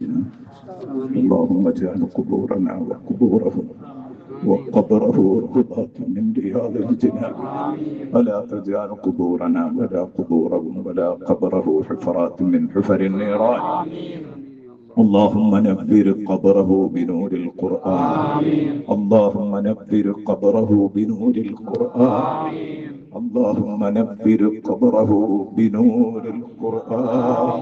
اللهم اجعل قبورنا وقبورهم وقبره روضة من رياض الجنان. ولا تجعل قبورنا ولا قبورهم ولا قبره حفرات من حفر النيران. اللهم نبر قبره بنور القرآن. اللهم نبر قبره بنور القرآن. اللهم نبر قبره بنور القرآن.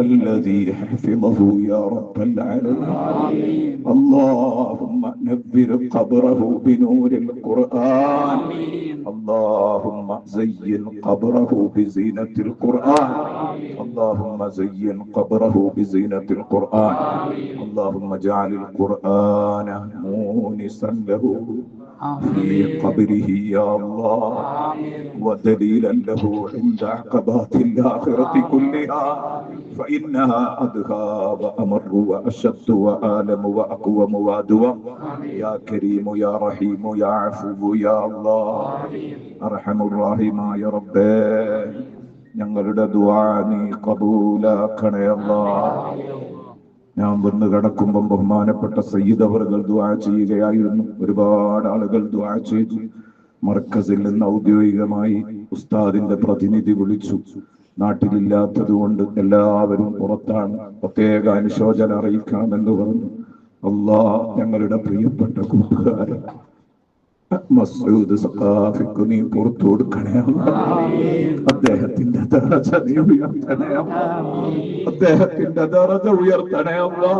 الذي حفظه يا رب العالمين. اللهم نبر قبره بنور القرآن. اللهم زين قبره بزينة القرآن. اللهم زين قبره بزينة القرآن. اللهم اجعل القرآن مونسا له. في قبره يا الله ودليلا له عند عقبات الآخرة كلها فإنها أدهى وأمر وأشد وآلم وأقوم وأدوى يا كريم يا رحيم يا عفو يا الله أرحم الراحمين يا رب ഞങ്ങളുടെ ദുആ നീ കബൂലാക്കണേ അല്ലാ ഞാൻ വന്ന് കിടക്കുമ്പം ബഹുമാനപ്പെട്ട സയ്യിദ് അവറുകൾ ദുആ ചെയ്യുകയായിരുന്നു. ഒരുപാട് ആളുകൾ ദുആ ചെയ്തു. മർക്കസിൽ നിന്ന് ഔദ്യോഗികമായി ഉസ്താദിന്റെ പ്രതിനിധി വിളിച്ചു. നാട്ടിലില്ലാത്തത് കൊണ്ട് എല്ലാവരും പുറത്താണ്. പ്രത്യേക അനുശോചന അറിയിക്കാമെന്ന് പറഞ്ഞു. അള്ളാ ഞങ്ങളുടെ പ്രിയപ്പെട്ട കൂട്ടുകാരൻ മസൂദ് സഖാഫിക്ക് നീ പുറത്തു കൊടുക്കണേ. അദ്ദേഹത്തിന്റെ ദറജ നീ ഉയർത്തണേ. അദ്ദേഹത്തിന്റെ ദറജ ഉയർത്തണേ അല്ലാ,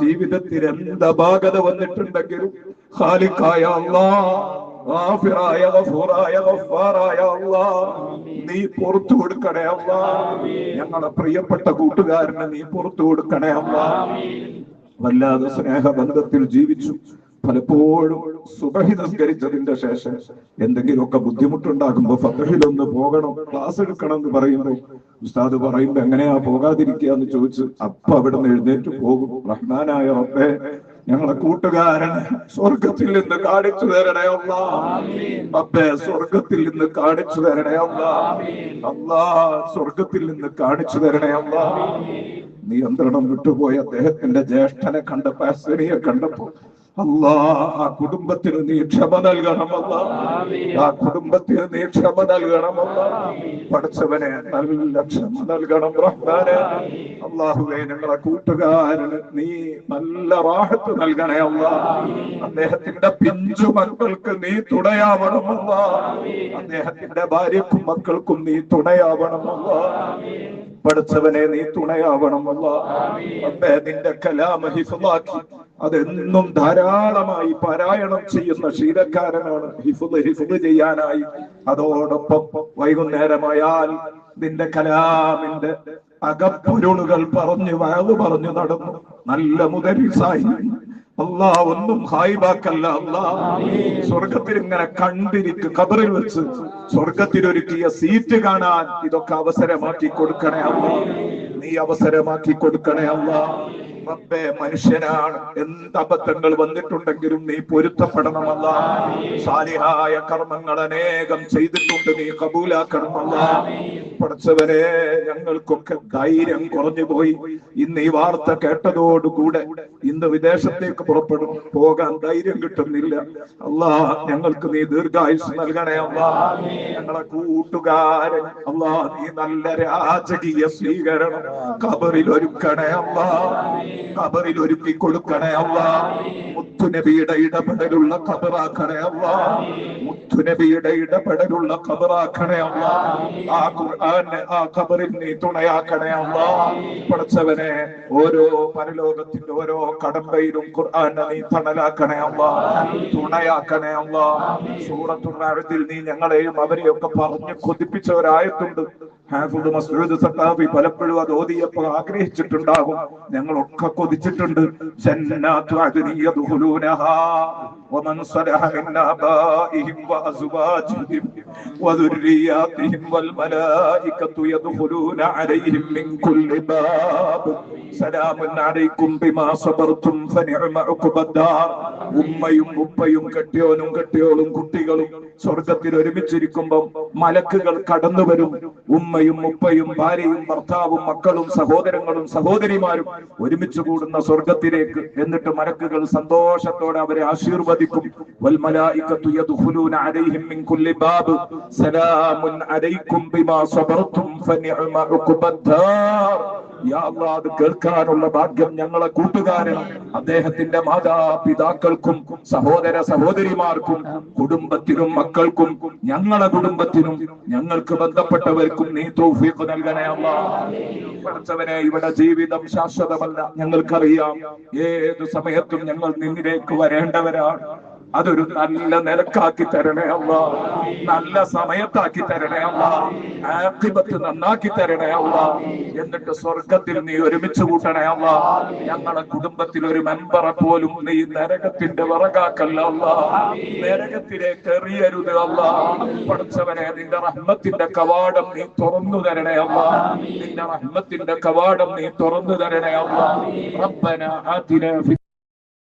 ജീവിതത്തിൽ എന്ത് അപാകത വന്നിട്ടുണ്ടെങ്കിലും ഖാലിക്കായ അല്ലാ ഗാഫിറായ ഗഫൂറായ ഗഫാറായ അല്ലാ നീ പുറത്തു കൊടുക്കണേ അല്ലാ ഞങ്ങളെ പ്രിയപ്പെട്ട കൂട്ടുകാരനെ നീ പുറത്തു കൊടുക്കണേ അല്ലാ വല്ലാതെ സ്നേഹബന്ധത്തിൽ ജീവിച്ചു പലപ്പോഴും സുബഹി നിസ്കരിച്ചതിന്റെ ശേഷം എന്തെങ്കിലുമൊക്കെ ബുദ്ധിമുട്ടുണ്ടാകുമ്പോ ഫതഹിലൊന്ന് പോകണം ക്ലാസ് എടുക്കണം എന്ന് പറയുമ്പോൾ ഉസ്താദ് പറയുമ്പോ എങ്ങനെയാ പോകാതിരിക്കുക എന്ന് ചോദിച്ച് അപ്പൊ അവിടെ നിന്ന് എഴുന്നേറ്റ് പോകും. റഹ്മാനായ റബ്ബേ ഞങ്ങളെ കൂട്ടുകാരൻ സ്വർഗത്തിൽ നിന്ന് കാണിച്ചു തരണേ അല്ല അപ്പേ സ്വർഗത്തിൽ നിന്ന് കാണിച്ചു തരണേ അല്ല അല്ലാ സ്വർഗത്തിൽ നിന്ന് കാണിച്ചു തരണേ അല്ല നിയന്ത്രണം വിട്ടുപോയ അദ്ദേഹത്തിന്റെ ജ്യേഷ്ഠനെ കണ്ടപ്പോ അശ്വനിയെ കണ്ടപ്പോ അല്ലാ ആ കുടുംബത്തിന് നീ ക്ഷമ നൽകണമല്ല ആ കുടുംബത്തിന് നീ ക്ഷമ നൽകണമല്ല പഠിച്ചവനെ നല്ല ക്ഷമ നൽകണം റഹ്മാനെ. അള്ളാഹുവെ ഞങ്ങളെ കൂട്ടുകാരന് നീ നല്ല റാഹത്ത് നൽകണേ അല്ല. അദ്ദേഹത്തിന്റെ പിഞ്ചു മക്കൾക്ക് നീ തുണയാവണമല്ല അദ്ദേഹത്തിന്റെ ഭാര്യക്കും മക്കൾക്കും നീ തുണയാവണമല്ല പഠിച്ചവനെ നീ തുണയാവണമല്ല അബ്ബേ നിന്റെ കലാമ ഹിഫുലാക്കി. അതെന്നും ധാരാളമായി പാരായണം ചെയ്യുന്ന ശീലക്കാരനാണ് ഹിഫുദ് ഹിഫുദ് ചെയ്യാനായി. അതോടൊപ്പം വൈകുന്നേരമായാൽ നിന്റെ കലാമിന്റെ അകപ്പൊരുളുകൾ പറഞ്ഞു വയവ് പറഞ്ഞു നടന്നു. നല്ല മുതരിസായി അല്ലാ ഒന്നും ഹായിബാക്കല്ല അല്ലാ. സ്വർഗത്തിൽ ഇങ്ങനെ കണ്ടിരിക്ക് കബറിൽ വെച്ച് സ്വർഗത്തിൽ ഒരുക്കിയ സീറ്റ് കാണാൻ ഇതൊക്കെ അവസരമാക്കി കൊടുക്കണേ അല്ല. നീ അവസരമാക്കി കൊടുക്കണേ അല്ല. റബ്ബേ മനുഷ്യനാണ്. എന്ത് അബദ്ധങ്ങൾ വന്നിട്ടുണ്ടെങ്കിലും നീ പൊരുത്തപ്പെടണമല്ല. സാലിഹായ കർമ്മങ്ങൾ അനേകം ചെയ്തിട്ടുണ്ട് നീ കബൂലാക്കണമല്ല. പഠിച്ചവരെ ഞങ്ങൾക്കൊക്കെ ധൈര്യം കുറഞ്ഞു പോയി ഇന്ന് ഈ വാർത്ത കേട്ടതോടുകൂടെ ഇന്ന് വിദേശത്തേക്ക് പുറപ്പെടും. പോകാൻ ധൈര്യം കിട്ടുന്നില്ല. അല്ലാ ഞങ്ങൾക്ക് നീ ദീർഘായുസ് നൽകണേ അല്ലാ ഞങ്ങളെ കൂട്ടുകാരൻ അല്ലാ നീ നല്ല രാജകീയ സ്വീകരണം കബറിൽ ഒരുക്കണേ അല്ലാ കബറിൽ ഒരുക്കി കൊടുക്കണേ അല്ലാ മുത്തുനബിയുടെ ഇടപെടലുള്ള ഖബറാക്കണേ അല്ലാ. മുത്തുനബിയുടെ ഇടപെടലുള്ള ഖബറാക്കണേ അല്ലാ. ആ ഖുർആനെ ആ ഖബറിൽ നീ തുണയാക്കണേ അല്ലാ. പഠിച്ചവനെ ഓരോ പരലോകത്തിന്റെ ഓരോ കടമ്പയിലും ഖുർആനെ നീ തണലാക്കണേ അല്ലാ. തുണയാക്കണേ അല്ലാ. സൂറത്തുൽ നീ ഞങ്ങളെയും അവരെയൊക്കെ പറഞ്ഞ് കൊതിപ്പിച്ചവരായിട്ടുണ്ട്. ഹാഫുദ് മസൂദ് സത്താഫി പലപ്പോഴും അത് ഓതിയപ്പോൾ ആഗ്രഹിച്ചിട്ടുണ്ടാകും. ഞങ്ങളൊക്കെ കൊതിച്ചിട്ടുണ്ട്. ഉമ്മയും ഉപ്പയും കെട്ടിയോനും കെട്ടിയോളും കുട്ടികളും സ്വർഗത്തിൽ ഒരുമിച്ചിരിക്കുമ്പോൾ മലക്കുകൾ കടന്നു വരും ഉമ്മ ഉമ്മയും ഉപ്പയും ഭാര്യയും ഭർത്താവും മക്കളും സഹോദരങ്ങളും സഹോദരിമാരും ഒരുമിച്ച് കൂടുന്ന സ്വർഗത്തിലേക്ക് എന്നിട്ട് മരക്കുകൾ സന്തോഷത്തോടെ അവരെ ആശീർവദിക്കും. സലാമുൻ അലൈക്കും ബിമാ ഫനിഅമ അത് കേൾക്കാനുള്ള ഭാഗ്യം ഞങ്ങളെ കൂട്ടുകാരൻ അദ്ദേഹത്തിന്റെ മാതാപിതാക്കൾക്കും സഹോദര സഹോദരിമാർക്കും കുടുംബത്തിനും മക്കൾക്കും ഞങ്ങളെ കുടുംബത്തിനും ഞങ്ങൾക്ക് ബന്ധപ്പെട്ടവർക്കും നീ തൗഫീഖ് നൽകണേ അമ്മ പഠിച്ചവനെ ഇവിടെ ജീവിതം ശാശ്വതമല്ല ഞങ്ങൾക്കറിയാം. ഏത് സമയത്തും ഞങ്ങൾ നിന്നിലേക്ക് വരേണ്ടവരാണ്. അതൊരു നല്ല നിലക്കാക്കി തരണേ അല്ല നല്ല സമയത്താക്കി തരണേ അല്ല ആക്കിബത്ത് നന്നാക്കി തരണേ അല്ല എന്നിട്ട് സ്വർഗത്തിൽ നീ ഒരുമിച്ച് കൂട്ടണേ അല്ല ഞങ്ങളെ കുടുംബത്തിൽ ഒരു മെമ്പറെ പോലും നീ നരകത്തിന്റെ വിറകാക്കല്ല അല്ല നരകത്തിലേക്ക് എറിയരുത് അല്ല പഠിച്ചവനെ നിന്റെ റഹ്മത്തിന്റെ കവാടം നീ തുറന്നു തരണേ അല്ല നിന്റെ റഹ്മത്തിന്റെ കവാടം നീ തുറന്നു തരണേ അല്ല റബ്ബന ഫി